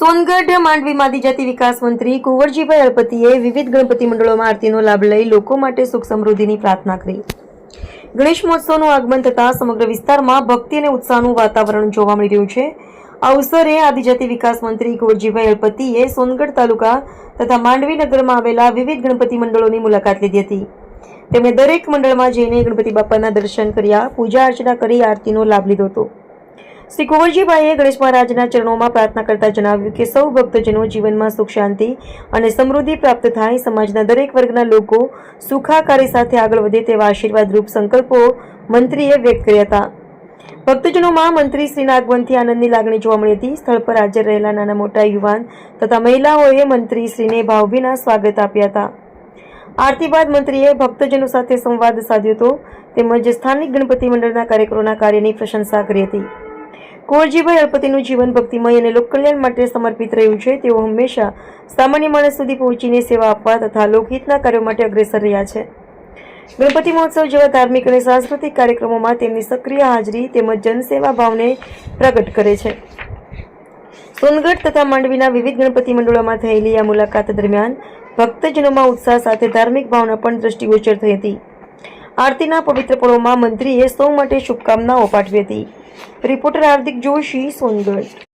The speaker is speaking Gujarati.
સોનગઢ માંડવી આદિજાતિ વિકાસ મંત્રી કુંવરજીભાઈ અળપતિએ વિવિધ ગણપતિ મંડળોમાં આરતીનો લાભ લઈ લોકો માટે સુખ સમૃદ્ધિની પ્રાર્થના કરી. ગણેશ મહોત્સવનું આગમન થતાં સમગ્ર વિસ્તારમાં ભક્તિ અને ઉત્સાહનું વાતાવરણ જોવા મળી રહ્યું છે. આ અવસરે આદિજાતિ વિકાસ મંત્રી કુંવરજીભાઈ અળપતિએ સોનગઢ તાલુકા તથા માંડવી નગરમાં આવેલા વિવિધ ગણપતિ મંડળોની મુલાકાત લીધી હતી. તેમણે દરેક મંડળમાં જઈને ગણપતિ બાપાના દર્શન કર્યા, પૂજા અર્ચના કરી, આરતીનો લાભ લીધો હતો. શ્રી કુંવરજીભાઈએ ગણેશ મહારાજના ચરણોમાં પ્રાર્થના કરતા જણાવ્યું કે સૌ ભક્તજનો જીવનમાં સુખ, શાંતિ અને સમૃદ્ધિ પ્રાપ્ત થાય. સમાજના દરેક વર્ગના લોકો સુખાકારી સાથે આગળ વધે તેવા આશીર્વાદરૂપ સંકલ્પો મંત્રીએ વ્યક્ત કર્યા હતા. ભક્તજનોમાં મંત્રી શ્રીના આગમનથી આનંદની લાગણી જોવા મળી હતી. સ્થળ પર હાજર રહેલા નાના મોટા યુવાન તથા મહિલાઓએ મંત્રી શ્રીને ભાવભીના સ્વાગત આપ્યા હતા. આરતી બાદ મંત્રીએ ભક્તજનો સાથે સંવાદ સાધ્યો હતો. તેમજ સ્થાનિક ગણપતિ મંડળના કાર્યકરોના કાર્યની પ્રશંસા કરી હતી. કુંવરજીભાઈ અળપતિનું જીવન ભક્તિમય અને લોકકલ્યાણ માટે સમર્પિત રહ્યું છે. તેઓ હંમેશા સામાન્ય માણસ સુધી પહોંચીને સેવા આપવા તથા લોકહિતના કાર્યો માટે અગ્રેસર રહ્યા છે. ગણપતિ મહોત્સવ જેવા ધાર્મિક અને સાંસ્કૃતિક કાર્યક્રમોમાં તેમની સક્રિય હાજરી તેમજ જનસેવા ભાવને પ્રગટ કરે છે. સોનગઢ તથા માંડવીના વિવિધ ગણપતિ મંડળોમાં થયેલી આ મુલાકાત દરમિયાન ભક્તજનોમાં ઉત્સાહ સાથે ધાર્મિક ભાવના પણ દ્રષ્ટિગોચર થઈ હતી. આરતીના પવિત્ર પળોમાં મંત્રીએ સૌ માટે શુભકામનાઓ પાઠવી હતી. રિપોર્ટર હાર્દિક જોશી સોનગઢ.